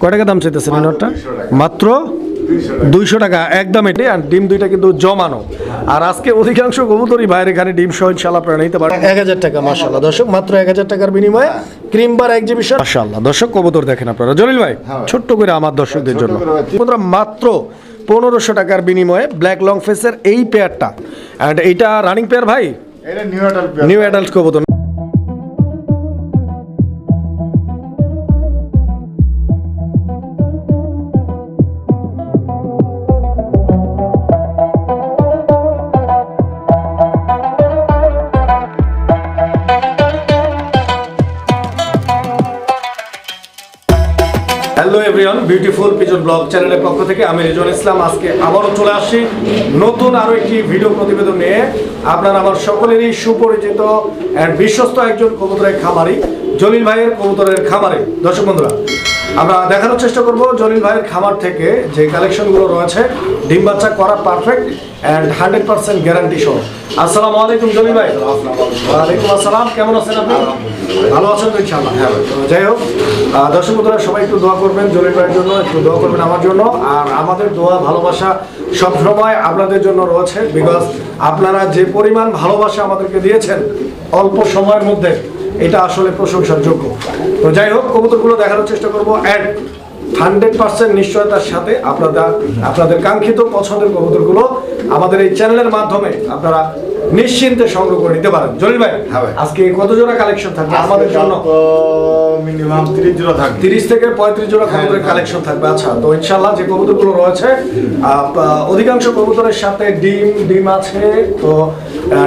কয় টাকা দাম চাইতেছেন এই নটটা? মাত্র দুইশো টাকা একদম এটি আর ডিম দুইটা কিন্তু জমানো। আর আজকে অধিকাংশ কবুতরই বাইরে এখানে ডিম সহ ইনশাল্লাহ আপনারা নিতে পারেন এক হাজার টাকা মাসাল্লাহ দর্শক মাত্র এক হাজার টাকার বিনিময়ে ক্রিম বার এক্সিবিশন মাসাল্লাহ দর্শক কবুতর দেখেন আপনারা। জলিল ভাই হ্যাঁ। ছোট্ট করে আমার দর্শকদের জন্য। মাত্র পনেরোশো টাকার বিনিময়ে ব্ল্যাক লং ফেসের এই পেয়ারটা অ্যান্ড এইটা রানিং পেয়ার ভাই? এটা নিউ অ্যাডাল্ট নিউ অ্যাডাল্ট কবুতর। এভরিওয়ান বিউটিফুল পিজন ব্লগ চ্যানেলের পক্ষ থেকে আমি রিজন ইসলাম। আজকে আবারও চলে আসি নতুন আরও একটি ভিডিও প্রতিবেদন নিয়ে। আপনার আমার সকলেরই সুপরিচিত বিশ্বস্ত একজন কবুতরের খামারি, জলিল ভাইয়ের কবুতরের খামারে। দর্শক বন্ধুরা আমরা দেখানোর চেষ্টা করব জলিল ভাইয়ের খামার থেকে যে কালেকশনগুলো রয়েছে ডিম বাচ্চা করা perfect and hundred percent guarantee সহ। আসসালামু আলাইকুম জলিল ভাই। ওয়ালাইকুম আসসালাম কেমন আছেন আপনি? ভালো আছেন তো ইনশাআল্লাহ। হ্যাঁ যাই হোক দর্শক বন্ধুরা সবাই একটু দোয়া করবেন জলিল ভাইয়ের জন্য একটু দোয়া করবেন আমার জন্য। আর আমাদের দোয়া ভালোবাসা সব সময় আপনাদের জন্য রয়েছে বিকজ আপনারা যে পরিমাণ ভালোবাসা আমাদেরকে দিয়েছেন অল্প সময়ের মধ্যে এটা আসলে প্রশংসার যোগ্য তো যাই হোক কবুতরগুলো দেখানোর চেষ্টা করব। অ্যান্ড হান্ড্রেড পার্সেন্ট নিশ্চয়তার সাথে আপনারা আপনাদের কাঙ্ক্ষিত পছন্দের কবুতরগুলো আমাদের এই চ্যানেলের মাধ্যমে আপনারা নিশ্চিন্তে সংগ্রহ করে নিতে পারেন। জলিল ভাই হ্যাঁ ভাই। আজকে কত জোড়া কালেকশন থাকবে আমাদের জন্য? মিনিমাম 30 জোড়া থাকবে। তিরিশ থেকে পঁয়ত্রিশ জোড়া হ্যাঁ, কবুতরের হ্যাঁ। কালেকশন থাকবে। আচ্ছা তো ইনশাল্লাহ যে কবুতরগুলো রয়েছে অধিকাংশ কবুতরের সাথে ডিম ডিম আছে তো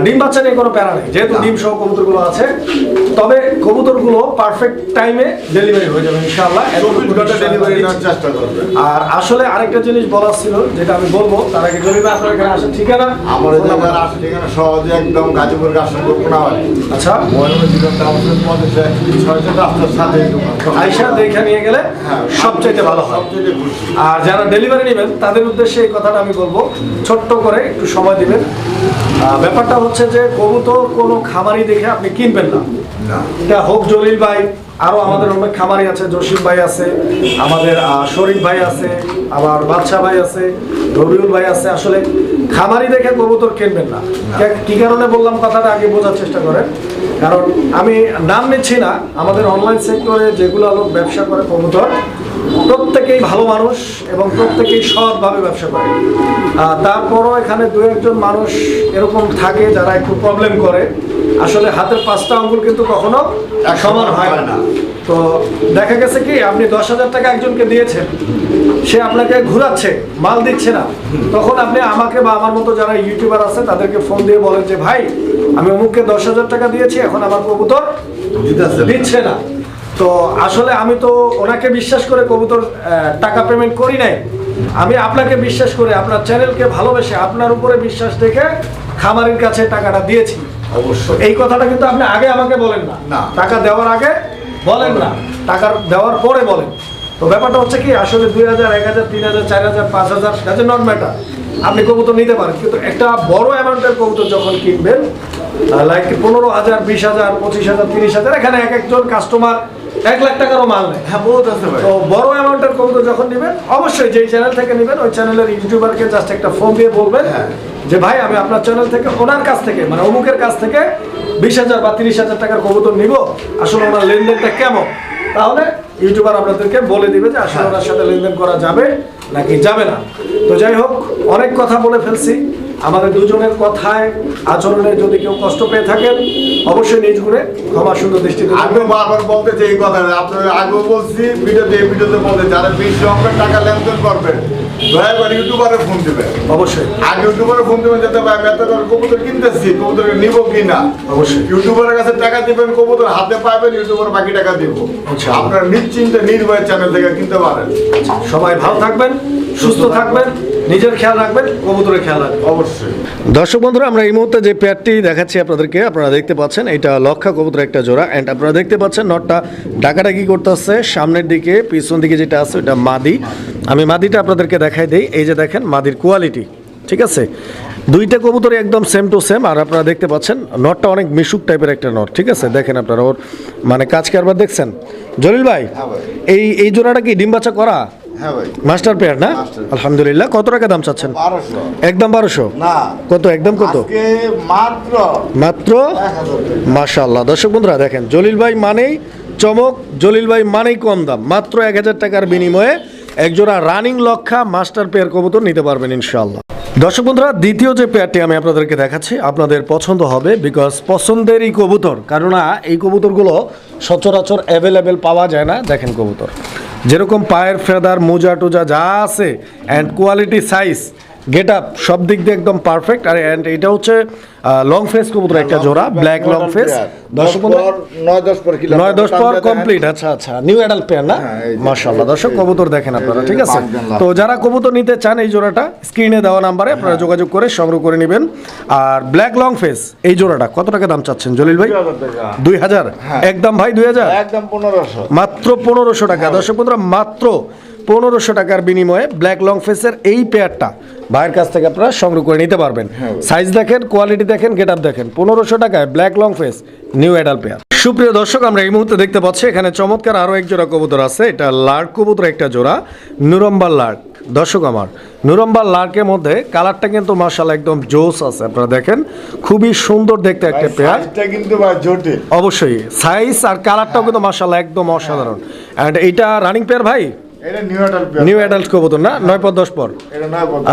ডিম বাচ্চা নিয়ে কোনো প্যারা নেই। যেহেতু ডিম সহ কবুতরগুলো আছে তবে কবুতরগুলো পারফেক্ট টাইমে ডেলিভারি হয়ে যাবে ইনশাল্লাহ চব্বিশ ডেলিভারি চেষ্টা করবে। আর আসলে আরেকটা জিনিস বলার ছিল যেটা আমি বলব তার আগে যদি আপনার এখানে আসেন ঠিকানা আমার এই জায়গার আসে ঠিকানা সহজে একদম গাজীপুর গাছপুর কোনাবাড়ি আচ্ছা। ময়ূরের জীবন টাউনের মধ্যে ছয়টা রাস্তার। আইসা দেখে নিয়ে গেলে হ্যাঁ, সবচাইতে ভালো হয়। আর যারা ডেলিভারি নেবেন তাদের উদ্দেশ্যে এই কথাটা আমি বলব ছোট্ট করে একটু সময় দিবেন। ব্যাপারটা হচ্ছে যে কবুতর কোনো খামারি দেখে আপনি কিনবেন না। এটা হোক জলিল ভাই আরও আমাদের অনেক খামারি আছে জসিম ভাই আছে আমাদের শরীফ ভাই আছে আবার বাদশা ভাই আছে রবিউল ভাই আছে। আসলে খামারি দেখে কবুতর কিনবেন না। কে- কারণে বললাম কথাটা আগে বোঝার চেষ্টা করেন। কারণ আমি নাম নিচ্ছি না আমাদের অনলাইন সেক্টরে যেগুলো লোক ব্যবসা করে কবুতর প্রত্যেকেই ভালো মানুষ এবং প্রত্যেকেই সৎভাবে ব্যবসা করে। তারপরও এখানে দু একজন মানুষ এরকম থাকে যারা একটু প্রবলেম করে। আসলে হাতের পাঁচটা আঙ্গুল কিন্তু কখনো সমান হয় না। তো দেখা গেছে কি আপনি দশ হাজার টাকা একজনকে দিয়েছেন। সে আপনাকে ঘুরাচ্ছে মাল দিচ্ছে না। তখন আপনি আমাকে বা আমার মতো যারা ইউটিউবার আছে তাদেরকে ফোন দিয়ে বলেন যে ভাই আমি অমুককে দশ হাজার টাকা দিয়েছি এখন আমার কবুতর দিচ্ছে না। তো আসলে আমি তো ওনাকে বিশ্বাস করে কবুতর টাকা পেমেন্ট করি নাই। আমি আপনাকে বিশ্বাস করে আপনার চ্যানেলকে ভালোবেসে আপনার উপরে বিশ্বাস দেখে খামারের কাছে টাকাটা দিয়েছি। অবশ্যই। এই কথাটা কিন্তু আপনি আগে আমাকে বলেন না। না। টাকা দেওয়ার আগে বলেন না। টাকা দেওয়ার পরে বলেন। তো ব্যাপারটা হচ্ছে কি আসলে দুই হাজার এক হাজার তিন হাজার চার হাজার পাঁচ হাজার কাজে নট ম্যাটার আপনি কবুতর নিতে পারেন কিন্তু একটা বড় অ্যামাউন্টের কবুতর যখন কিনবেন লাইক পনেরো হাজার বিশ হাজার পঁচিশ হাজার তিরিশ হাজার এখানে এক একজন কাস্টমার এক লাখ টাকারও মাল নেয়। হ্যাঁ বহুত আছে তো বড় অ্যামাউন্টের কবুতর যখন নেবেন অবশ্যই যেই চ্যানেল থেকে নেবেন ওই চ্যানেলের ইউটিউবারকে জাস্ট একটা ফোন দিয়ে বলবেন হ্যাঁ। যে ভাই আমি আপনার চ্যানেল থেকে ওনার কাছ থেকে মানে অমুকের কাছ থেকে বিশ হাজার বা তিরিশ হাজার টাকার কবুতর নিব। আসলে ওনার লেনদেনটা কেমন? তাহলে ইউটিউবার আপনাদেরকে বলে দিবে যে আসলে ওনার সাথে লেনদেন করা যাবে নাকি যাবে না। তো যাই হোক, অনেক কথা বলে ফেলছি। আমাদের দুজনের কথায়, আচরণে যদি কেউ কষ্ট পেয়ে থাকেন, অবশ্যই নিজ গুণে ক্ষমা সুন্দর দৃষ্টি আমি। বারবার বলতে চাই এই কথা আপনার আগেও বলছি, ভিডিওতে এই ভিডিওতে বলতে যারা বিশ লক্ষ টাকা লেনদেন করবেন দয়া করে ইউটিউবারে ফোন দেবেন অবশ্যই। ইউটিউবারে ফোন দেবেন যাতে ভাই আমি এত করে কবুতর কিনতেছি কবুতর নিব কি না অবশ্যই। ইউটিউবারের কাছে টাকা দিবেন কবুতর হাতে পাবেন ইউটিউবার বাকি টাকা দিব। আচ্ছা। আপনারা নিশ্চিন্তে নির্ভয় চ্যানেল থেকে কিনতে পারেন। সবাই ভালো থাকবেন সুস্থ থাকবেন। নিজের খেয়াল রাখবেন কবুতরের খেয়াল রাখবেন। অবশ্যই। দর্শক বন্ধুরা আমরা এই মুহূর্তে যে পেয়ারটি দেখাচ্ছি আপনাদেরকে আপনারা দেখতে পাচ্ছেন এটা লক্ষা কবুতর একটা জোড়া। অ্যান্ড আপনারা দেখতে পাচ্ছেন নটটা ডাকাডাকি করতেছে। সামনের দিকে পিছন দিকে যেটা আছে ওটা মাদি। আমি মাদিটা আপনাদেরকে দেখাই দেই। এই যে দেখেন মাদির কোয়ালিটি ঠিক আছে? দুইটা কবুতরই একদম সেম টু সেম আর আপনারা দেখতে পাচ্ছেন নটটা অনেক মিশুক টাইপের একটা নট ঠিক আছে? দেখেন আপনারা ওর মানে কাজ কারবার দেখছেন? জলিল ভাই হ্যাঁ এই এই জোড়াটা কি ডিম বাচ্চা করা? ভাই মাস্টার পেয়ার না। আলহামদুলিল্লাহ। কত টাকা দাম চাচ্ছেন? একদম বারোশো? না। কত? একদম কত? মাত্র মাত্র? হাজার। দর্শক বন্ধুরা দেখেন জলিল ভাই মানেই চমক জলিল ভাই মানেই কম দাম। মাত্র এক হাজার টাকার বিনিময়ে একজোড়া রানিং লক্ষা মাস্টার পেয়ার কবুতর নিতে পারবেন ইনশাআল্লাহ। দর্শক বন্ধুরা দ্বিতীয় যে পেয়ারটি আমি আপনাদেরকে দেখাচ্ছি আপনাদের পছন্দ হবে বিকজ পছন্দেরই কবুতর। কেননা এই কবুতরগুলো সচরাচর অ্যাভেলেবেল পাওয়া যায় না। দেখেন কবুতর। যেরকম পায়ের ফেদার, মোজা টোজা যা আছে and quality size get up সব দিক দিয়ে একদম পারফেক্ট আর অ্যান্ড এটা হচ্ছে লং ফেস কবুতর একটা জোড়া ব্ল্যাক লং ফেস দশ পর, নয় দশ পর কিলো নয় দশ পর কমপ্লিট আচ্ছা আচ্ছা নিউ অ্যাডাল্ট পেয়ার না? হ্যাঁ, দর্শক কবুতর দেখেন আপনারা ঠিক আছে? তো যারা কবুতর নিতে চান এই জোড়াটা স্ক্রিনে দেওয়া নাম্বারে হ্যাঁ। আপনারা যোগাযোগ করে সংগ্রহ করে নেবেন। আর ব্ল্যাক লং ফেস এই জোড়াটা কত টাকা দাম চাচ্ছেন জলিল ভাই? দুই হাজার হ্যাঁ। একদম ভাই দুই হাজার? একদম পনেরোশো। মাত্র পনেরোশো টাকা। দর্শক বন্ধুরা মাত্র পনেরোশো টাকার বিনিময়ে ব্ল্যাক লং ফেসের এই পেয়ারটা ভাইয়ের কাছ থেকে আপনারা সংগ্রহ করে নিতে পারবেন। সাইজ দেখেন কোয়ালিটি দেখেন গেট আপ দেখেন। পনেরোশো টাকায় black long face new adult pair সুপ্রিয় দর্শক আমরা এই মুহূর্তে দেখতে পাচ্ছি এখানে চমৎকার আরও এক জোড়া কবুতর আছে। এটা লার্ক কবুতর একটা জোড়া নুরম্বার লার্ক। দর্শক আমার নুরম্বার লার্কের মধ্যে কালারটা কিন্তু মার্শাল একদম জোস আছে আপনারা দেখেন। খুবই সুন্দর দেখতে একটা পেয়ার কিন্তু জটিল। অবশ্যই সাইজ আর কালারটাও কিন্তু মার্শাল একদম অসাধারণ। অ্যান্ড এইটা রানিং পেয়ার ভাই? নিউ অ্যাডাল্ট কবুতর না? নয় পর দশ পর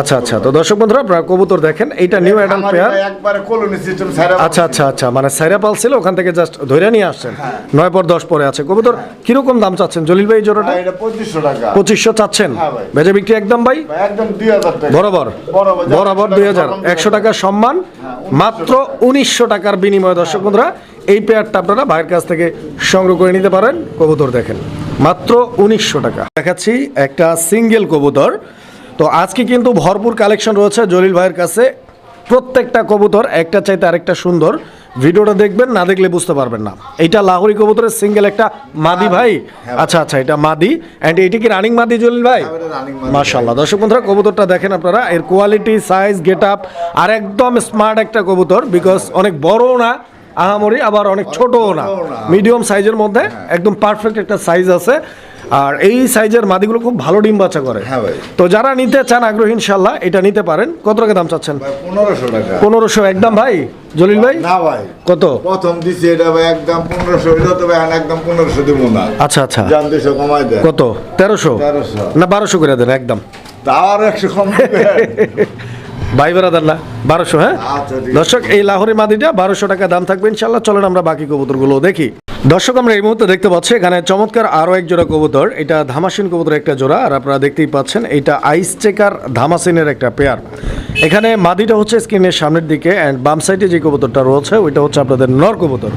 আচ্ছা আচ্ছা। তো দর্শক বন্ধুরা আপনারা কবুতর দেখেন। এইটা নিউ অ্যাডাল্ট পেয়ার আচ্ছা আচ্ছা আচ্ছা। মানে সাইরা পাল ছিল ওখান থেকে জাস্ট ধরে নিয়ে আসছেন। নয় পর দশ পরে আছে। কবুতর কীরকম দাম চাচ্ছেন? জলিল ভাই জোড়াটা? পঁচিশশো টাকা। পঁচিশশো চাচ্ছেন? হ্যাঁ বিক্রি একদম ভাই? একদম বরাবর। বরাবর, দুই হাজার। একশো টাকার সম্মান। মাত্র উনিশশো টাকার বিনিময়ে দর্শক বন্ধুরা এই পেয়ারটা আপনারা ভাইয়ের কাছ থেকে সংগ্রহ করে নিতে পারেন। কবুতর দেখেন। মাত্র উনিশশো টাকা। দেখাচ্ছি একটা সিঙ্গেল কবুতর। তো আজকে কিন্তু ভরপুর কালেকশন রয়েছে জলিল ভাইয়ের কাছে। প্রত্যেকটা কবুতর একটা চাইতে আরেকটা সুন্দর। ভিডিওটা দেখবেন না দেখলে বুঝতে পারবেন না। এটা লাহোরি কবুতরের সিঙ্গেল একটা মাদি ভাই? আচ্ছা আচ্ছা এটা মাদি। অ্যান্ড এইটা কি রানিং মাদি জলিল ভাই? হ্যাঁ, এটা মাদি। মাশাল্লাহ দর্শক বন্ধুরা কবুতরটা দেখেন আপনারা। এর কোয়ালিটি সাইজ গেট আপ আর একদম স্মার্ট একটা কবুতর বিকজ অনেক বড়ও না আহামরি আবার অনেক ছোটও না। মিডিয়াম সাইজের মধ্যে একদম পারফেক্ট একটা সাইজ আছে। আর এই সাইজের মাদিগুলো খুব ভালো ডিম বাচ্চা করে। হ্যাঁ তো যারা নিতে চান আগ্রহী ইনশাল্লাহ এটা নিতে পারেন। কত টাকা দাম চাচ্ছেন? পনেরোশো টাকা। পনেরোশো একদম ভাই? জলিল ভাই? না ভাই। কত? প্রথম দিছি এটা ভাই একদম পনেরোশো। এটা তো ভাই একদম পনেরোশো দিব না। আচ্ছা আচ্ছা। জান দুশো কমাই দেয় কত? তেরোশো? 1300 না বারোশো করে দেন একদম। তার একশো কম। ভাই বেড়াদার বারোশো হ্যাঁ? আচ্ছা, ঠিক আছে। দর্শক এই লাহোরি মাদিটা বারোশো টাকা দাম থাকবে ইনশাল্লাহ চলেন আমরা বাকি কবুতরগুলো দেখি। দর্শক আমরা এই মুহূর্তে দেখতে পাচ্ছি এখানে চমৎকার আরও এক জোড়া কবুতর। এটা ধামাসিন কবুতর একটা জোড়া আর আপনারা দেখতেই পাচ্ছেন এটা আইস চেকার ধামাসিনের একটা পেয়ার এখানে মাদিটা হচ্ছে স্ক্রিনের সামনের দিকে অ্যান্ড বাম সাইডে যে কবুতরটা রয়েছে ওইটা হচ্ছে আপনাদের নর কবুতর।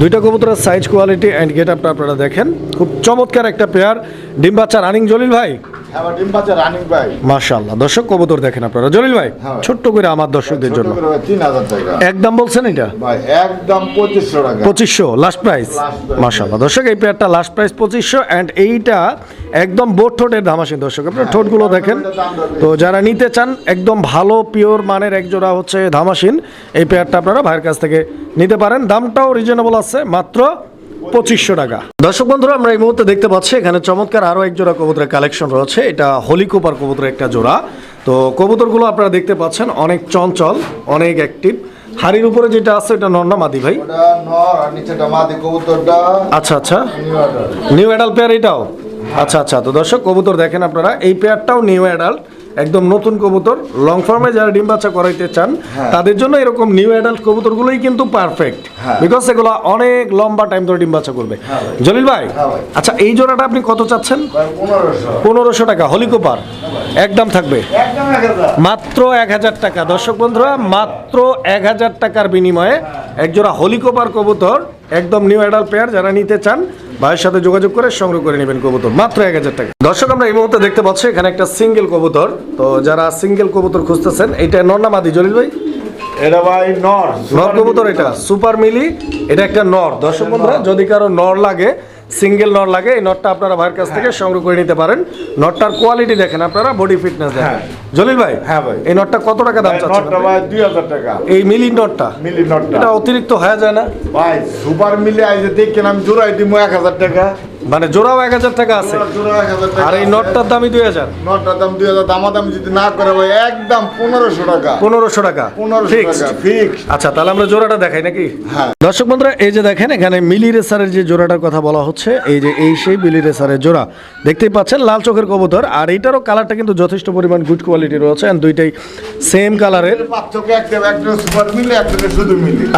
দুইটা কবুতরের সাইজ কোয়ালিটি অ্যান্ড গেট আপটা আপনারা দেখেন। খুব চমৎকার একটা পেয়ার ডিম বাচ্চা রানিং জলিল ভাই? দর্শক কবুতর দেখেন আপনারা। জলিল ভাই হ্যাঁ। ছোট্ট করে আমার দর্শকদের জন্য। একদম বলছেন এটা? একদম পঁচিশশো টাকা। পঁচিশশো লাস্ট প্রাইস দর্শক এই পেয়ারটা লাস্ট প্রাইস পঁচিশশো অ্যান্ড এইটা একদম বোট ঠোঁটের দর্শক। আপনার ঠোঁটগুলো দেখেন। তো যারা নিতে চান একদম ভালো পিওর মানের একজোড়া হচ্ছে ধামাসিন। এই পেয়ারটা আপনারা ভাইয়ের কাছ থেকে নিতে পারেন। দামটাও রিজনেবল আছে মাত্র পঁচিশশো টাকা। দর্শক বন্ধুরা আমরা এই মুহূর্তে দেখতে পাচ্ছি এখানে চমৎকার আরও এক জোড়া কবুতরের কালেকশন রয়েছে। এটা হলিকোপার কবুতরের একটা জোড়া। তো কবুতরগুলো আপনারা দেখতে পাচ্ছেন অনেক চঞ্চল অনেক অ্যাক্টিভ হাড়ির উপরে যেটা আছে এটা নন্না মাদি ভাই? ওটা নর মাদি আচ্ছা আচ্ছা। নিউ অ্যাডাল্ট পেয়ার এটাও? আচ্ছা আচ্ছা। তো দর্শক কবুতর দেখেন আপনারা এই পেয়ারটাও নিউ অ্যাডাল্ট একদম নতুন কবুতর। লং ফার্মে যারা ডিম বাচ্চা করাইতে চান তাদের জন্য এরকম নিউ অ্যাডাল্ট কবুতরগুলোই কিন্তু পারফেক্ট হ্যাঁ। বিকজ এগুলো অনেক লম্বা টাইম ধরে ডিম বাচ্চা করবে। জলিল ভাই হ্যাঁ আচ্ছা এই জোড়াটা আপনি কত চাচ্ছেন? পনেরোশো। টাকা হলিকোপার একদম থাকবে। মাত্র এক হাজার টাকা। দর্শক বন্ধুরা মাত্র এক হাজার টাকার বিনিময়ে একজোড়া হলিকোপার কবুতর একদম নিউ অ্যাডাল পেয়ার যারা নিতে চান ভাইয়ের সাথে যোগাযোগ করে সংগ্রহ করে নেবেন কবুতর। মাত্র এক হাজার টাকা। দর্শক আমরা এই মুহূর্তে দেখতে পাচ্ছি এখানে একটা সিঙ্গেল কবুতর। তো যারা সিঙ্গেল কবুতর খুঁজতেছেন এইটা নর্নামাদি জলিল ভাই? এটা ভাই নর নর কবুতর এটা সুপার মিলি। এটা একটা নর। দর্শক বন্ধুরা যদি কারও নর লাগে সিঙ্গেল নট লাগে এই নটটা আপনারা ভাইয়ের কাছ থেকে সংগ্রহ করে নিতে পারেন। নটটার কোয়ালিটি দেখেন আপনারা বডি ফিটনেস দেখেন। হ্যাঁ। জলিল ভাই হ্যাঁ ভাই। এই নটটা কত টাকা দাম চাচ্ছেন নটটা ভাই দুই হাজার টাকা। এই মিলি নটটা? মিলি নটটা। এটা অতিরিক্ত হয়ে যায় না? ভাই সুপার মিলে আইজে দেখেন আমি জোড়াই এক হাজার টাকা। মানে জোড়াও এক হাজার টাকা আছে। আর এই নটটার দামই দুই হাজার। নটটার দাম দুই হাজার। দামাদামি যদি না করে ভাই একদম পনেরোশো টাকা। পনেরোশো টাকা। পনেরোশো টাকা ফিক্স আচ্ছা তাহলে আমরা জোড়াটা দেখাই নাকি? হ্যাঁ। দর্শক বন্ধুরা এই যে দেখেন এখানে মিলি রেসারের যে জোড়াটার কথা বলা হচ্ছে এই যে এই সেই মিলি রেসারের জোড়া। দেখতেই পাচ্ছেন লাল চোখের কবুতর। আর এইটারও কালারটা কিন্তু যথেষ্ট পরিমাণ গুড কোয়ালিটি রয়েছে and দুইটাই সেম কালারের।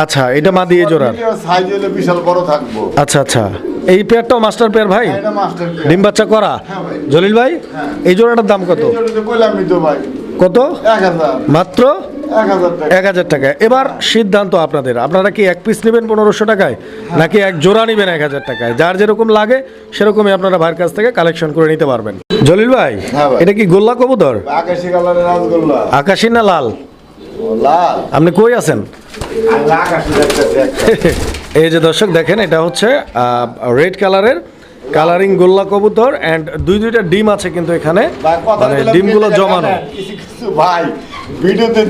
আচ্ছা এটা মা দিয়ে জোড়া সাইজ হলে বিশাল বড় থাকব। আচ্ছা আচ্ছা। এই পেয়ারটাও মাস্টার পেয়ার ভাই? ডিম বাচ্চা করা? হ্যাঁ জলিল ভাই? এই জোড়াটার দাম কত? কত? মাত্র? এক হাজার টাকা। এবার সিদ্ধান্ত আপনাদের। আপনারা কি এক পিস নেবেন পনেরোশো টাকায়? নাকি এক জোড়া নেবেন এক হাজার টাকায়? যার যেরকম লাগে সেরকমই আপনারা ভাইয়ের কাছ থেকে কালেকশন করে নিতে পারবেন। জলিল ভাই হ্যাঁ এটা কি গোল্লা কবুতর? আকাশি না লাল? আপনি কই আছেন। এই যে দর্শক দেখেন এটা হচ্ছে রেড কালারের কালারিং গোল্লা কবুতর অ্যান্ড দুই দুইটা ডিম আছে কিন্তু এখানে। মানে ডিমগুলো জমানো। ভাই ভিডিওতে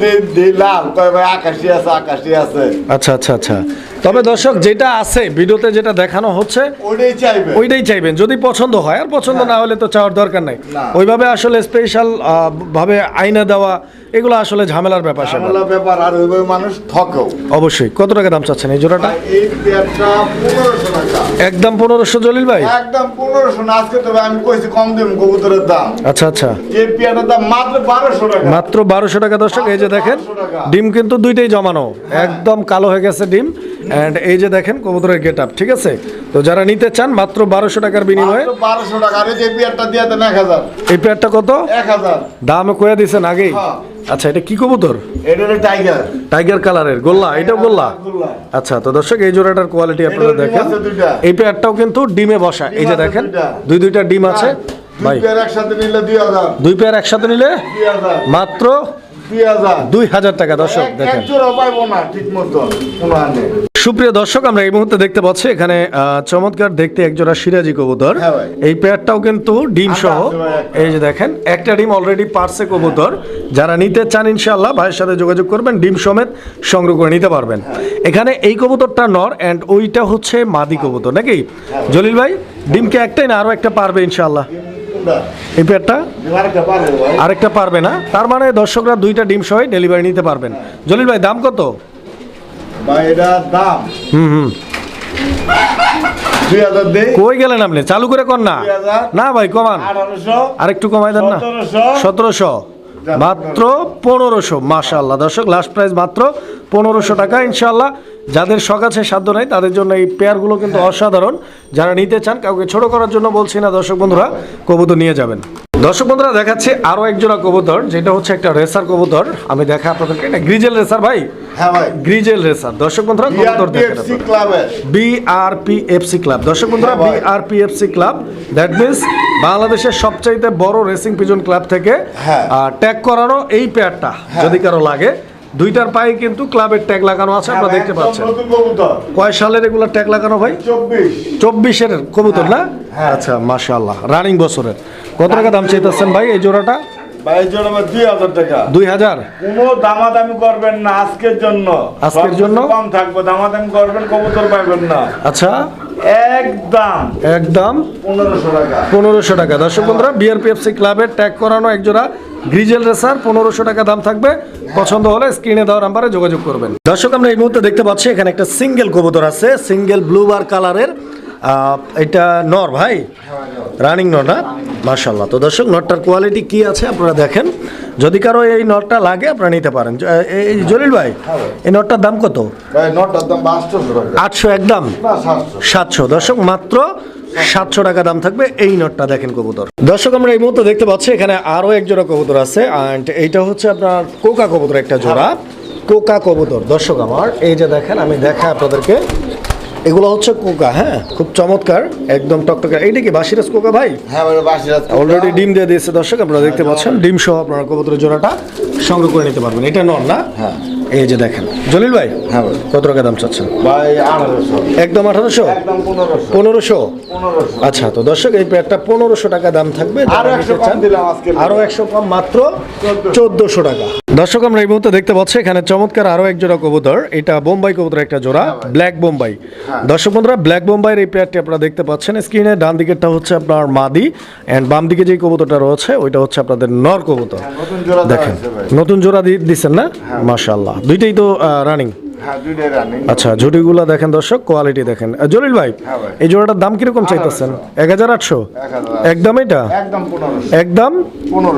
লাল। কয় ভাই আকাশি আছে আকাশি আছে। আচ্ছা আচ্ছা আচ্ছা। তবে দর্শক যেটা আছে ভিডিওতে যেটা দেখানো হচ্ছে ওইটাই চাইবে ওইটাই চাইবেন। যদি পছন্দ হয় আর পছন্দ না। হলে তো চাওয়ার দরকার নাই। ওইভাবে আসলে স্পেশাল ভাবে আইনা দেওয়া এগুলো আসলে ঝামেলার ব্যাপার স্যাপার ঝামেলা ব্যাপার আর ওইভাবে মানুষ ঠকেও। অবশ্যই। কত টাকা দাম চাচ্ছেন এই জোড়াটা? এই পেয়ারটা পনেরোশো টাকা। একদম পনেরোশো জলিল ভাই? একদম পনেরোশো না আজকে তবে আমি কইছি কম দিন কবুতরের দাম। আচ্ছা আচ্ছা। এই পেয়ারটার দাম মাত্র বারোশো টাকা। মাত্র বারোশো টাকা দর্শক এই যে দেখেন ডিম কিন্তু দুইটাই জমানো। একদম কালো হয়ে গেছে ডিম। অ্যান্ড এই যে দেখেন কবুতরের গেট আপ ঠিক আছে? তো যারা নিতে চান মাত্র বারোশো টাকার বিনিময়ে বারোশো টাকা আর এই পেয়ারটা দিয়ে দেন এক হাজার। এই পেয়ারটা কত? এক হাজার। দাম কয়ে দিয়েছেন আগেই? হ্যাঁ। আচ্ছা এটা কি কবুতর? এটা টাইগার টাইগার কালারের গোল্লা এটাও গোল্লা? গোল্লা। আচ্ছা তো দর্শক এই জোড়াটার কোয়ালিটি আপনারা দেখেন। এই পেয়ারটাও কিন্তু ডিমে বসা। এই যে দেখেন দুই দুইটা ডিম আছে। দুই ভাই। পেয়ার একসাথে নিলে দুই পেয়ার একসাথে নিলে মাত্র দুই হাজার। টাকা দর্শক দেখেন। পাইবো না ঠিক মতো কোনো আর নেই। সুপ্রিয় দর্শক আমরা এই মুহূর্তে দেখতে পাচ্ছি এখানে চমৎকার দেখতে একজোড়া সিরাজি কবুতর। হ্যাঁ এই পেয়ারটাও কিন্তু ডিম সহ। এই যে দেখেন একটা ডিম অলরেডি পারছে কবুতর। যারা নিতে চান ইনশাআল্লাহ ভাইয়ের সাথে যোগাযোগ করবেন ডিম সমেত সংগ্রহ করে নিতে পারবেন। এখানে এই কবুতরটা নর অ্যান্ড ওইটা হচ্ছে মাদি কবুতর নাকি? জলিল ভাই ডিমকে একটাই না আরও একটা পারবে ইনশাআল্লাহ? কোনটা? এই পেয়ারটা? আরেকটা আরেকটা পারবে না? তার মানে দর্শকরা দুইটা ডিম সহ ডেলিভারি নিতে পারবেন। জলিল ভাই দাম কত? ভাই এটা দাম। হুম হুম। দুই হাজার দেই কই গেলেন আপনি? চালু করে কর না। না ভাই কমান। আঠারোশো। আরেকটু কমাই দেন না। সতেরোশো। মাত্র পনেরোশো। মাশাল্লাহ দর্শক লাস্ট প্রাইস মাত্র পনেরোশো টাকা ইনশাল্লাহ যাদের শখ আছে সাধ্য নাই তাদের জন্য এই পেয়ারগুলো কিন্তু অসাধারণ। যারা নিতে চান কাউকে ছোট করার জন্য বলছি না দর্শক বন্ধুরা কবুতর নিয়ে যাবেন। দর্শক বন্ধুরা দেখাচ্ছি আরও একজোড়া কবুতর যেটা হচ্ছে একটা রেসার কবুতর। আমি দেখা আপনাদেরকে এটা গ্রিজেল রেসার ভাই? হ্যাঁ ভাই। Grizzle racer. দর্শক বন্ধুরা কবুতর দেখেন বিআরপিএফসি এফ সি ক্লাব। দর্শক বন্ধুরা P F BRPFC club. That means বাংলাদেশের সবচাইতে বড় রেসিং পিজন ক্লাব থেকে হ্যাঁ। ট্যাগ করানো এই পেয়ারটা যদি কারও লাগে। দুইটার পায়ে কিন্তু ক্লাবের ট্যাগ লাগানো আছে আপনারা দেখতে পাচ্ছেন। কয় সালের এগুলো ট্যাগ লাগানো ভাই? চব্বিশ। চব্বিশের কবুতর না? হ্যাঁ। আচ্ছা মাশাআল্লাহ রানিং বছরের। কত টাকা দাম চাইতেছেন ভাই এই জোড়াটা? দুই হাজার কোনো দামাদামি করবেন না আজকের জন্য। আজকের জন্য? কম থাকবে দামাদামি করবেন কবুতর পাইবেন না। আচ্ছা। একদম। একদম। পনেরোশো টাকা। পনেরোশো টাকা। দর্শক বন্ধুরা বিআরপিএফসি ক্লাবের ট্যাগ করানো একজোড়া গ্রিজেল রেসার পনেরোশো টাকা দাম থাকবে। পছন্দ হলে স্ক্রিনে দেওয়ার নাম্বারে যোগাযোগ করবেন। দর্শক আমরা এই মুহূর্তে দেখতে পাচ্ছি এখানে একটা সিঙ্গেল কবুতর আছে সিঙ্গেল ব্লু বার কালারের এটা নর ভাই? রানিং নর না? মার্শাল্লাহ তো দর্শক নটটার কোয়ালিটি কি আছে আপনারা দেখেন। যদি কারও এই নটটা লাগে আপনারা নিতে পারেন। এই জলিল ভাই এই নটটার দাম কত? আটশো একদম? সাতশো। দর্শক মাত্র সাতশো টাকা দাম থাকবে এই নটটা দেখেন কবুতর। দর্শক আমরা এই মুহূর্তে দেখতে পাচ্ছি এখানে আরও এক জোড়া কবুতর আছে অ্যান্ড এইটা হচ্ছে আপনার কোকা কবুতর একটা জোড়া। কোকা কবুতর। দর্শক আমার এই যে দেখেন আমি দেখাই আপনাদেরকে। এগুলো হচ্ছে কোকা হ্যাঁ? খুব চমৎকার একদম টকটকা। এইটা কি বাসিরাজ কোকা ভাই? হ্যাঁ বাসিরাজ অলরেডি ডিম দিয়ে দিয়েছে দর্শক আপনারা দেখতে পাচ্ছেন। ডিম সহ আপনারা কবুতরের জোড়াটা সংগ্রহ করে নিতে পারবেন। এটা নন না? হ্যাঁ। এই যে দেখেন। জলিল ভাই হ্যাঁ কত টাকা দাম চাচ্ছেন? ভাই আঠারোশো। একদম আঠারোশো? পনেরোশো। আচ্ছা তো দর্শক এই পেয়ারটা পনেরোশো টাকা দাম থাকবে। আরও একশো কম মাত্র চোদ্দশো। টাকা। দর্শক আমরা এই মুহূর্তে দেখতে পাচ্ছি এখানে চমৎকার আরও এক জোড়া কবুতর। এটা বোম্বাই কবুতর একটা জোড়া ব্ল্যাক বোম্বাই। দর্শক বন্ধুরা ব্ল্যাক বোম্বাইয়ের এই পেয়ারটি আপনারা দেখতে পাচ্ছেন। স্ক্রিনে ডান দিকেরটা হচ্ছে আপনার মাদি এন্ড বাম দিকে যে কবুতরটা রয়েছে ওইটা হচ্ছে আপনাদের নর কবুতর। দেখেন নতুন জোড়া দি- দিচ্ছেন না? মাশাল্লাহ দুইটাই তো রানিং হ্যাঁ আচ্ছা ঝুটিগুলা দেখেন দর্শক কোয়ালিটি দেখেন। জলিল ভাই হ্যাঁ এই জোড়াটার দাম কীরকম চাইতেছেন? এক হাজার আটশো? একদম এটা? একদম।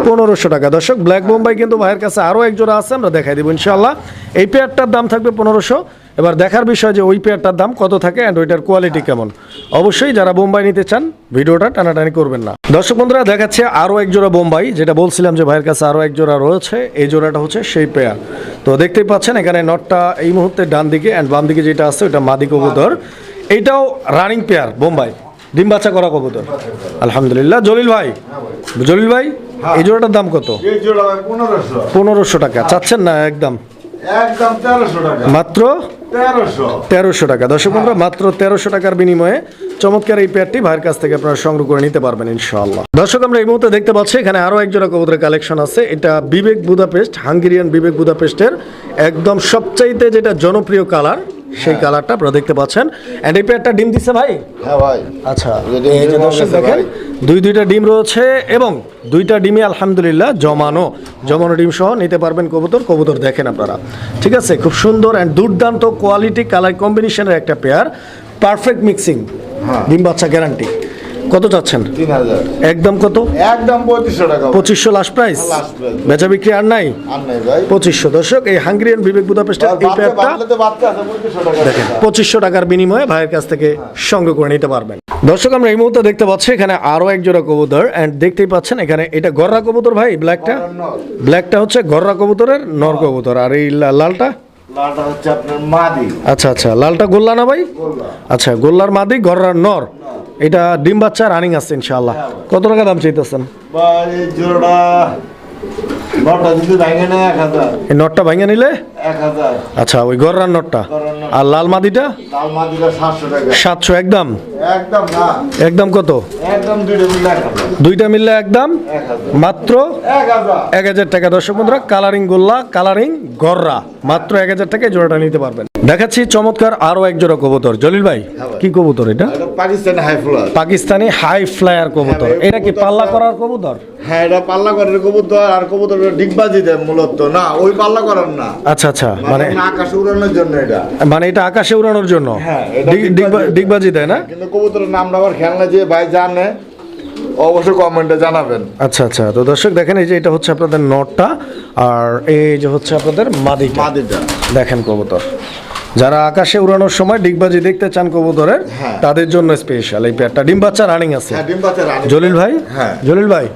পনেরোশো। টাকা। দর্শক ব্ল্যাক বোম্বাই কিন্তু ভাইয়ের কাছে আরও এক জোড়া আছে আমরা দেখাই দিব ইনশাল্লাহ এই পেয়ারটার দাম থাকবে পনেরোশো। এবার দেখার বিষয় যে ওই পেয়ারটার দাম কত থাকে অ্যান্ড ওইটার কোয়ালিটি কেমন। অবশ্যই যারা বোম্বাই নিতে চান ভিডিওটা টানাটানি করবেন না। দর্শক বন্ধুরা দেখাচ্ছে আরও এক জোড়া বোম্বাই যেটা বলছিলাম যে ভাইয়ের কাছে আরও এক জোড়া রয়েছে এই জোড়াটা হচ্ছে সেই পেয়ার। তো দেখতেই পাচ্ছেন এখানে নটটা এই মুহূর্তে ডান দিকে অ্যান্ড বাম দিকে যেটা আছে ওইটা মাদি কবুতর। এইটাও রানিং পেয়ার বোম্বাই। ডিম বাচ্চা করা কবুতর। আলহামদুলিল্লাহ। জলিল ভাই জলিল ভাই এই জোড়াটার দাম কত? পনেরোশো টাকা। চাচ্ছেন না একদম? একদম তেরোশো টাকা। মাত্র? তেরোশো। তেরোশো টাকা। দর্শক বন্ধুরা মাত্র তেরোশো টাকার বিনিময়ে চমৎকার এই প্যাডটি ভাইয়ের কাছ থেকে আপনারা সংগ্রহ করে নিতে পারবেন ইনশাআল্লাহ। দর্শক আমরা এই মুহূর্তে দেখতে পাচ্ছি এখানে আরও একজোড়া কবুতরের কালেকশন আছে। এটা বিবেক বুদাপেস্ট হাঙ্গেরিয়ান বিবেক বুদাপেস্টের একদম সবচাইতে যেটা জনপ্রিয় কালার সেই কালারটা আপনারা দেখতে পাচ্ছেন। অ্যান্ড এই পেয়ারটা ডিম দিচ্ছে ভাই? হ্যাঁ ভাই। আচ্ছা এই যে দর্শক দেখেন দুই দুইটা ডিম রয়েছে এবং দুইটা ডিমে আলহামদুলিল্লাহ জমানো। জমানো ডিম সহ নিতে পারবেন কবুতর কবুতর দেখেন আপনারা। ঠিক আছে খুব সুন্দর অ্যান্ড দুর্দান্ত কোয়ালিটি কালার কম্বিনেশনের একটা পেয়ার পারফেক্ট মিক্সিং হ্যাঁ। ডিম বাচ্চা গ্যারান্টি কত চাচ্ছেন? একদম কত? একদম পঁয়ত্রিশশো টাকা। পঁচিশশো লাস্ট প্রাইস Last বেচা বিক্রি আর নাই? পঁচিশশো। দর্শক এই হাঙ্গেরিয়ান বিবেক বুদাপেস্টের এই দেখেন পঁচিশশো টাকার বিনিময়ে ভাইয়ের কাছ থেকে সংগ্রহ করে নিতে পারবেন। দর্শক আমরা এই মুহূর্তে দেখতে পাচ্ছি এখানে আরও এক জোড়া কবুতর অ্যান্ড দেখতেই পাচ্ছেন এখানে এটা গররা কবুতর ভাই ব্ল্যাকটা ব্ল্যাকটা হচ্ছে গররা কবুতরের নর কবুতর। আর এই লালটা? লালটা হচ্ছে আপনার মাদি। আচ্ছা আচ্ছা লালটা গোল্লা না ভাই? আচ্ছা গোল্লার মাদি গররার নর। এটা ডিম বাচ্চা রানিং আছে ইনশাআল্লাহ। কত টাকা দাম চাইতেছেন? জোড়া নটটা ভাঙে নিলে? আচ্ছা ওই গররার নটটা? আর লাল মাদিটা? সাতশো একদম? একদম কত? দুইটা মিললে একদম? মাত্র? এক হাজার। টাকা। দর্শক বন্ধুরা কালারিং গোল্লা কালারিং গররা মাত্র এক হাজার টাকায় জোড়াটা নিতে পারবেন। দেখাচ্ছি চমৎকার আরও এক জোড়া কবুতর। জলিল ভাই কি কবুতর এটা? Pakistani high flyer Pakistani high flyer কবুতর। হ্যাঁ এটা কি পাল্লা করার কবুতর? হ্যাঁ এটা পাল্লা করার কবুতর আর কবুতর ডিগবাজি দেয় মূলত। না ওই পাল্লা করার না। আচ্ছা আচ্ছা মানে মানে আকাশে উড়ানোর জন্য এটা। মানে এটা আকাশে উড়ানোর জন্য? হ্যাঁ, ডিগবাজি। দেয়। না? কিন্তু কবুতরের নামটা আবার খেলনা যে ভাই জানে। অবশ্যই কমেন্টে জানাবেন। আচ্ছা আচ্ছা তো দর্শক দেখেন এই যে এটা হচ্ছে আপনাদের নটটা আর এই যে হচ্ছে আপনাদের মাদিটা। মাদিটা। দেখেন কবুতর। যারা আকাশে উড়ানোর সময় ডিগবাজি দেখতে চান কবুতরের হ্যাঁ। তাদের জন্য স্পেশাল এই পেয়ারটা ডিম বাচ্চা রানিং আছে। হ্যাঁ ডিম বাচ্চা জলিল ভাই? হ্যাঁ। জলিল ভাই।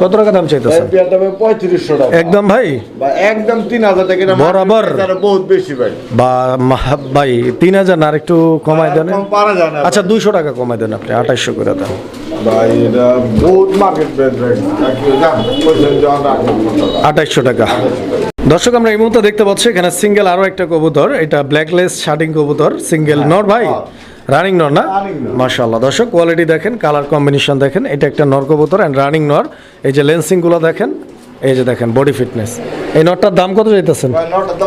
কত টাকা দাম চাইতেছেন? পঁয়ত্রিশশো টাকা। একদম ভাই? একদম তিন হাজার টাকা বরাবর। বহুত বেশি ভাই। বা ভাই তিন হাজার আর একটু কমাই দেন। আচ্ছা দুইশো টাকা কমাই দেন আপনি আঠাইশশো করে দেন। আঠাইশশো টাকা। দর্শক আমরা এই মুহূর্তে দেখতে পাচ্ছি এখানে সিঙ্গেল আরও একটা কবুতর। এটা ব্ল্যাকলেস শার্টিং কবুতর। সিঙ্গেল নর ভাই? রানিং নর না? Running দর্শক কোয়ালিটি দেখেন কালার কম্বিনেশন দেখেন। এটা একটা নর কবুতর অ্যান্ড রানিং নর। এই যে লেন্সিংগুলো দেখেন এই যে দেখেন বডি ফিটনেস এই নটটার দাম কত তো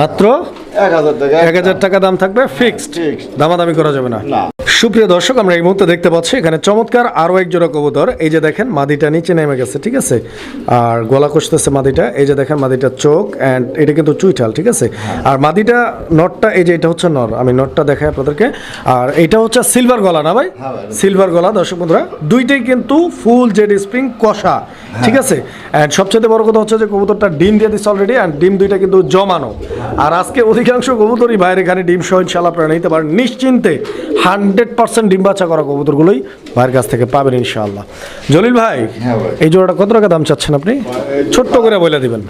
মাত্র এক হাজার টাকা। দাম থাকবে ফিক্সড দামাদামি করা যাবে না। সুপ্রিয় দর্শক আমরা এই মুহূর্তে দেখতে পাচ্ছি এখানে চমৎকার আরও এক জোড়া কবুতর। এই যে দেখেন মাদিটা নিচে নেমে গেছে ঠিক আছে? আর গলা কষতেছে মাদিটা এই যে দেখেন মাদিটার চোখ অ্যান্ড এটা কিন্তু চুইঠাল ঠিক আছে? আর মাদিটা নটটা এই যে এটা হচ্ছে নর আমি নটটা দেখাই আপনাদেরকে। আর এটা হচ্ছে সিলভার গলা না ভাই? হ্যাঁ ভাই। সিলভার গলা দর্শক বন্ধুরা দুইটাই কিন্তু ফুল জেড স্প্রিং কষা ঠিক আছে? অ্যান্ড সবচেয়ে বড় কথা হচ্ছে যে কবুতরটা ডিম দিয়ে দিচ্ছে অলরেডি অ্যান্ড ডিম দুইটা কিন্তু জমানো। আর আজকে অধিকাংশ কবুতরই বাইরে এখানে ডিম সহ ইনশাল্লাহ আপনারা নিতে পারেন। নিশ্চিন্তে হান্ড্রেড পার্সেন্ট ডিম বাচ্চা করা কবুতরগুলোই ভাইয়ের কাছ থেকে পাবেন ইনশাআল্লাহ। জলিল ভাই হ্যাঁ এই জোড়াটা কত টাকা দাম চাচ্ছেন আপনি? ছোট্ট করে বলে দিবেন।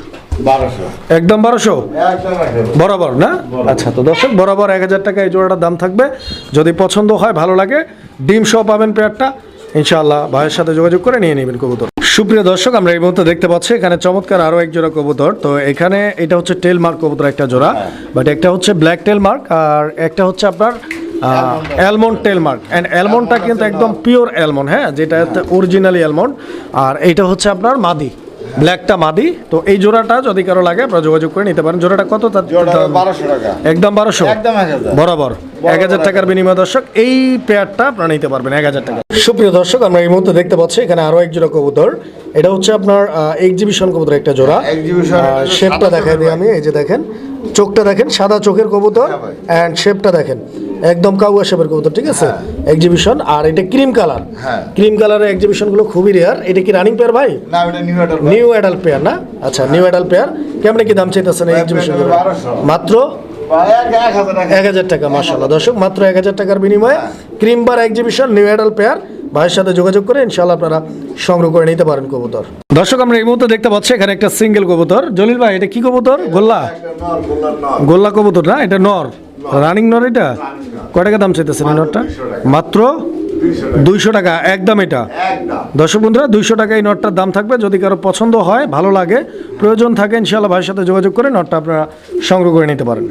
একদম বারোশো? একদম এক হাজার। বরাবর না? আচ্ছা তো দর্শক বরাবর এক হাজার টাকা এই জোড়াটার দাম থাকবে। যদি পছন্দ হয় ভালো লাগে ডিম সহ পাবেন পেয়ারটা। ইনশাআল্লাহ ভাইয়ের সাথে যোগাযোগ করে নিয়ে নেবেন কবুতর। সুপ্রিয় দর্শক আমরা এই মুহূর্তে দেখতে পাচ্ছি এখানে চমৎকার আরও এক জোড়া কবুতর। তো এখানে এটা হচ্ছে টেল মার্ক কবুতর একটা জোড়া বাট একটা হচ্ছে ব্ল্যাক টেল মার্ক আর একটা হচ্ছে আপনার অ্যালমন্ড টেলমার্ক। অ্যান্ড অ্যালমন্ডটা কিন্তু একদম পিওর অ্যালমন্ড হ্যাঁ যেটা অরিজিনালি অ্যালমন্ড। আর এইটা হচ্ছে আপনার মাদি ব্ল্যাকটা মাদি। তো এই জোড়াটা যদি কারও লাগে আপনারা যোগাযোগ করে নিতে পারেন। জোড়াটা কত তার একদম বারোশো? একদম 1000 বরাবর। এক হাজার টাকার বিনিময় দর্শক এই পেয়ারটা আপনারা নিতে পারবেন এক হাজার টাকা। সুপ্রিয় দর্শক আমরা এই মুহূর্তে দেখতে পাচ্ছি এখানে আরও এক জোড়া কবুতর। এটা হচ্ছে আপনার এক্সিবিশন কবুতর একটা জোড়া। শেপটা দেখাই দিই আমি এই যে দেখেন। চোখটা দেখেন সাদা চোখের কবুতর হ্যাঁ অ্যান্ড শেপটা দেখেন। একদম কাউয়া শেপের কবুতর ঠিক আছে? এক্সিবিশন আর এটা ক্রিম কালার হ্যাঁ। ক্রিম কালারের এক্সিবিশনগুলো খুবই রেয়ার এটা কি রানিং পেয়ার ভাই? নিউ অ্যাডাল্ট পেয়ার না? আচ্ছা নিউ অ্যাডাল্ট পেয়ার কেমন কি দাম চাইতেছেন এই এক্সিবিশন মাত্র? এক হাজার টাকা। মাসাল্লাহ দর্শক মাত্র এক হাজার টাকার বিনিময়ে cream bar exhibition new adult pair ভাইয়ের সাথে যোগাযোগ করে ইনশাল্লাহ আপনারা সংগ্রহ করে নিতে পারেন কবুতর। দর্শক আমরা এই মুহূর্তে দেখতে পাচ্ছি এখানে একটা সিঙ্গেল কবুতর। জলিল ভাই এটা কি কবুতর? গোল্লা? গোল্লা কবুতর না? এটা নর। রানিং নর এটা? কয় টাকা দাম চাইতেছেন এই নরটা? মাত্র দুইশো টাকা। একদম এটা। দর্শক বন্ধুরা দুইশো টাকা এই নটটার দাম থাকবে। যদি কারও পছন্দ হয় ভালো লাগে প্রয়োজন থাকে ইনশাল্লাহ ভাইয়ের সাথে যোগাযোগ করে নটটা আপনারা সংগ্রহ করে নিতে পারেন।